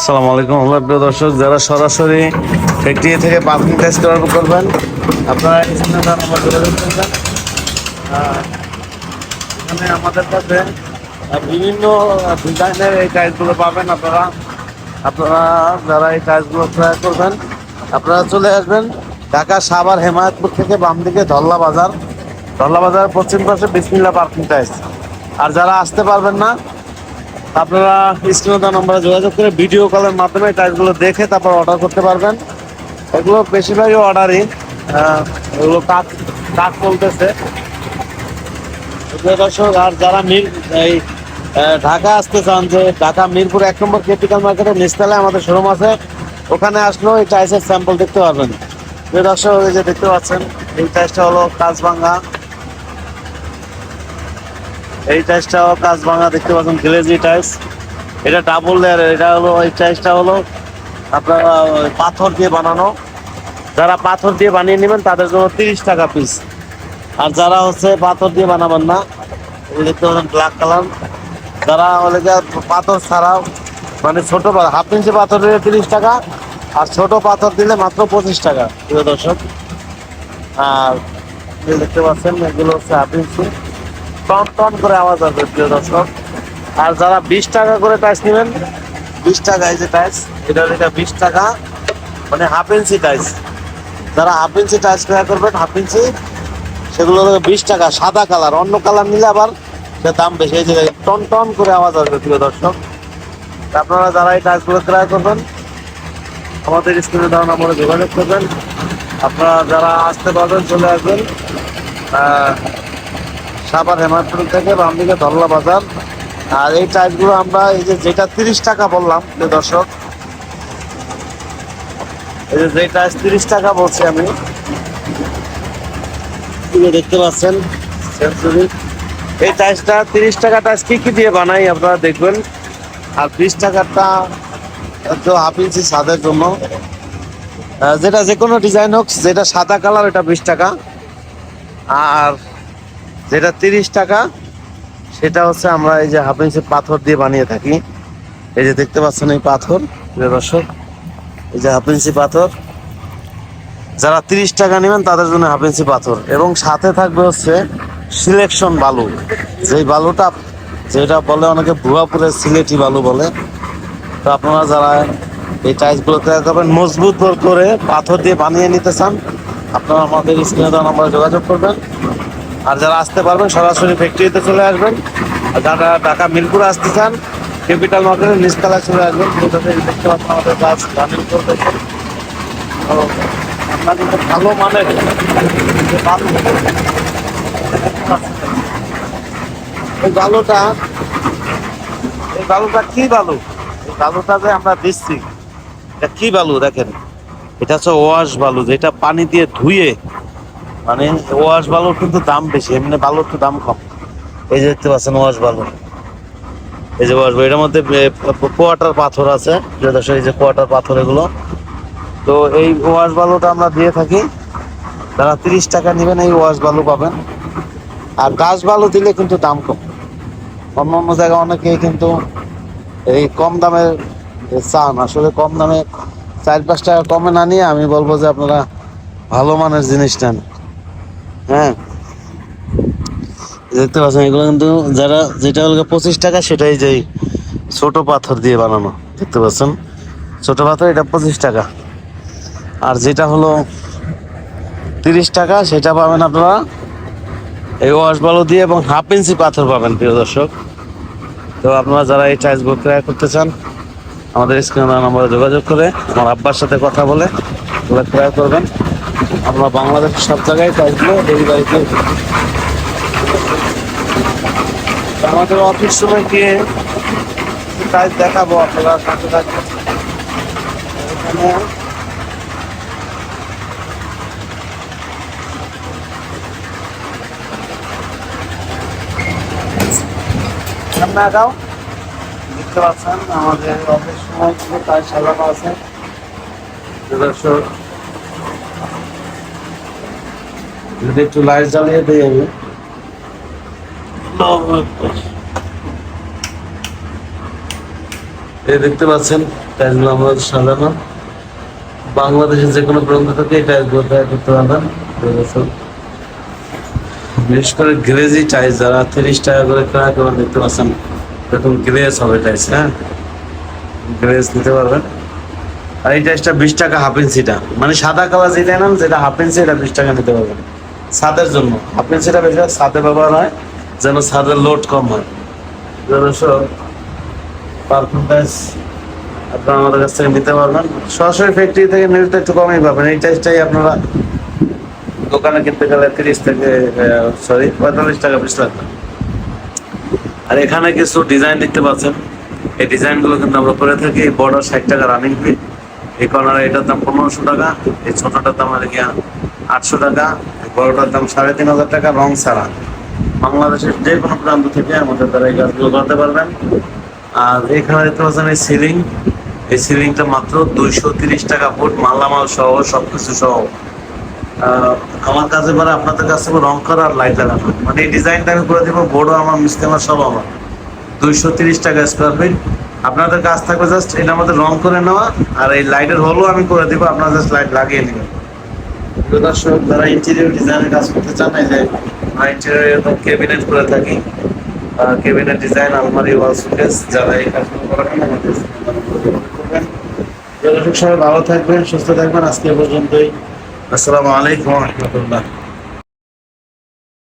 আসসালামু আলাইকুম আমার প্রিয় দর্শক, যারা সরাসরি ফ্যাক্টরি থেকে পার্কিং টেস্ট করবেন, আপনারা এখানে আমাদের কাছে বিভিন্ন ডিজাইনের এই টাইলসগুলো পাবেন আপনারা। আপনারা যারা এই টাইলসগুলো ক্রয় করবেন, আপনারা চলে আসবেন ঢাকা সাভার হেমায়তপুর থেকে বাম দিকে ধল্লা বাজার। ধল্লা বাজার পশ্চিম পাশে বিসমিল্লা পার্কিং টাইলস আর যারা আসতে পারবেন না আপনারা স্ক্রিনে দেওয়া নম্বরে যোগাযোগ করে ভিডিও কলের মাধ্যমে টাইলসগুলো দেখে তারপর অর্ডার করতে পারবেন। এগুলো বেশিরভাগই অর্ডারই এগুলো কাজ কাজ চলতেছে দর্শক, আর যারা মির, এই ঢাকা আসতে চান যে ঢাকা মিরপুর এক নম্বর ক্যাপিটাল মার্কেটের নিচতলায় আমাদের শোরুম আছে, ওখানে আসলেও এই টাইলসের স্যাম্পল দেখতে পারবেন। দর্শক, এই যে দেখতে পাচ্ছেন, এই টাইলসটা হলো কাজভাঙ্গা এই টাইলসটাও কাজভাঙ্গা দেখতে পাচ্ছেন, গ্লেজি টাইস। এটা ডাবল লেয়ার এটা হলো এই টাইলসটা হলো আপনার পাথর দিয়ে বানানো। যারা পাথর দিয়ে বানিয়ে নেবেন, তাদের জন্য তিরিশ টাকা পিস আর যারা হচ্ছে পাথর দিয়ে বানাবেন না দেখতে পাচ্ছেন ব্ল্যাক কালার যারা গিয়ে পাথর ছাড়াও মানে ছোট হাফ ইঞ্চি পাথর দিলে তিরিশ টাকা, আর ছোট পাথর দিলে মাত্র পঁচিশ টাকা। প্রিয় দর্শক, আর দেখতে পাচ্ছেন, এগুলো হচ্ছে হাফ ইঞ্চি টন টন করে আওয়াজ আসবে, প্রিয় দর্শক। আর যারা বিশ টাকা করে টাইস নেবেন, বিশ টাকা যে টাইস এটা এটা বিশ টাকা মানে হাফ ইঞ্চি টাইস যারা হাফ ইঞ্চি টাইস ক্রয় করবেন হাফ ইঞ্চি সেগুলো বিশ টাকা, সাদা কালার অন্য কালার নিলে আবার সে দাম বেশি। এই যে টন টন করে আওয়াজ আসবে, প্রিয় দর্শক। আপনারা যারা এই টাইসগুলো ক্রয় করবেন, আমাদের স্ক্রিনে দেওয়া নম্বরে যোগাযোগ করবেন। আপনারা যারা আসতে পারবেন, চলে আসবেন। সাভার হেমায়তপুর থেকে বাম দিকে ধরলা বাজার। আর এই টাইলসগুলো আমরা এই যে যেটা তিরিশ টাকা বললাম যে দর্শক। এই যে যে টাইলস তিরিশ টাকা বলছি আমি। দেখতে পাচ্ছেন, সেঞ্চুরি। এই টাইলসটা তিরিশ টাকা টাইলস কি কি দিয়ে বানাই আপনারা দেখবেন। আর বিশ টাকারটা তো হাফ ইঞ্চি ছাদের জন্য। যেটা যে কোনো ডিজাইন হোক, যেটা সাদা কালার এটা বিশ টাকা। আর যেটা তিরিশ টাকা, সেটা হচ্ছে আমরা এই যে হাফ ইঞ্চি পাথর দিয়ে বানিয়ে থাকি। এই যে দেখতে পাচ্ছেন এই পাথর দর্শক, এই যে হাফ ইঞ্চি পাথর। যারা তিরিশ টাকা নেবেন, তাদের জন্য হাফ ইঞ্চি পাথর। এবং সাথে থাকবে হচ্ছে সিলেকশন বালু। যেই বালুটা, যেটা বলে অনেকে ভুয়াপুরের সিলেটি বালু বলে। তো আপনারা যারা এই টাইলসগুলো তৈরি করবেন, মজবুত করে পাথর দিয়ে বানিয়ে নিতে চান, আপনারা আমাদের স্ক্রিনে নম্বরে যোগাযোগ করবেন। আর যারা আসতে পারবেন, সরাসরি ফ্যাক্টরিতে চলে আসবেন। আর যারা ঢাকা মিরপুর আসতে চান ক্যাপিটাল মার্কেটের নিচতলায় চলে আসবেন। দেখতে পাচ্ছেন ভালো মানের। এই বালুটা এই বালুটা কি বালু? এই বালুটা যে আমরা দিচ্ছি, এটা কি বালু দেখেন? এটা হচ্ছে ওয়াশ বালু, যেটা পানি দিয়ে ধুয়ে মানে ওয়াশ বালুর কিন্তু দাম বেশি, এমনি বালুর তো দাম কম। এই যে দেখতে পাচ্ছেন ওয়াশ বালু। এই যে ওয়াশ বালু, এটার মধ্যে কোয়াটার পাথর আছে। এই যে কোয়াটার পাথর এগুলো। তো এই ওয়াশ বালুটা আমরা দিয়ে থাকি। যারা তিরিশ টাকা নেবেন এই ওয়াশ বালু পাবেন। আর গাছ বালু দিলে কিন্তু দাম কম। অন্য অন্য জায়গায় অনেকেই কিন্তু এই কম দামে চান। আসলে কম দামে চার পাঁচ টাকা কমে না নিয়ে আমি বলব যে আপনারা ভালো মানের জিনিস নেন। হ্যাঁ। দেখতে পাচ্ছেন, এগুলো কিন্তু যারা যেটা হলো পঁচিশ টাকা, সেটাই যে ছোট পাথর দিয়ে বানানো। দেখতে পাচ্ছেন? ছোট পাথর, এটা পঁচিশ টাকা। আর যেটা হলো তিরিশ টাকা, সেটা পাবেন আপনারা এই ওয়াশ বালু দিয়ে এবং হাফ ইঞ্চি পাথর পাবেন, প্রিয় দর্শক। তো আপনারা যারা এই টাইলসগুলো ক্রয় করতে চান, আমাদের স্ক্রিনে নম্বরে যোগাযোগ করে আমার আব্বার সাথে কথা বলে ক্রয় করবেন। আমরা বাংলাদেশ সব জায়গায় টাইলসগুলো ডেলিভারি দিয়ে। আমাদের অফিস সময় গিয়ে টাইলস দেখাবো আপনারা সাথে থাকবেন। এখানে আমাদের অফিস সময় কাজ সাজানো আছে। যদি একটু লাইট জ্বালিয়ে দিই আমি। এই দেখতে পাচ্ছেন টাইলসগুলো আমাদের সাজানো। বাংলাদেশের যে কোনো প্রান্ত থেকে এই টাইলসগুলো তৈরি করতে পারবেন। বিশেষ করে গ্রেজি টাইলস, যারা তিরিশ টাকা করে ক্রয় করেন দেখতে পাচ্ছেন, এরকম গ্রেজ হবে টাইলস হ্যাঁ? গ্রেজ নিতে পারবেন। আর এই টাইলসটা বিশ টাকা হাফ ইঞ্চিটা মানে সাদা কালার যেটা নাম যেটা হাফ ইঞ্চি এটা বিশ টাকা নিতে পারবেন। ছাদের জন্য। হাফ ইঞ্চিটা বেশি ছাদে ব্যবহার হয়, যেন ছাদের লোড কম হয়। পারফিউম টাইলস আপনারা আমাদের কাছ থেকে নিতে পারবেন। সরাসরি ফ্যাক্টরি থেকে নিলে তো একটু কমই পাবেন। এই টাইলসটাই আপনারা দোকানে কিনতে গেলে তিরিশ থেকে সরি পঁয়তাল্লিশ টাকা পিস লাগবে। আর এখানে কিছু ডিজাইন দেখতে পাচ্ছেন। এই ডিজাইনগুলো কিন্তু আমরা করে থাকি বড় ষাট টাকা রানিং ফি এই কর্নারে এটার দাম পনেরোশো টাকা, এই ছোটটার দাম আর কি আটশো টাকা বড়টার দাম সাড়ে তিন হাজার টাকা, রং ছাড়া। বাংলাদেশের যে কোনো প্রান্ত থেকে আমাদের দ্বারা এই গাছগুলো করতে পারবেন। আর এখানে দেখতে পাচ্ছেন এই সিলিং। এই সিলিংটা মাত্র দুইশো তিরিশ টাকা ফুট, মালামাল সহ সব কিছু সহ আমার কাছে পরে আপনাদের কাছে রং করা আর লাইট লাগানো। মানে এই ডিজাইনটা আমি করে দেবো, বড় আমার মিস্ত্রি আমার, সব আমার। দুইশো তিরিশ টাকা স্কোয়ার ফিট আপনাদের কাজ থাকবে জাস্ট এটা আমাদের রং করে নেওয়া আর এই লাইটের হলও আমি করে দিব আপনারা জাস্ট লাইট লাগিয়ে নেবেন। দর্শক যারা ইন্টেরিয়র ডিজাইনের কাজ করতে চান এই যে আমরা ইন্টেরিয়র ক্যাবিনেট করে থাকি ক্যাবিনেট ডিজাইন আলমারি ওয়াল সুকেস যারা এই কাজগুলো করাবেন। আমাদের দর্শক সবাই ভালো থাকবেন সুস্থ থাকবেন। আজকে পর্যন্তই। আসসালামু আলাইকুম রহমতুল্লাহ।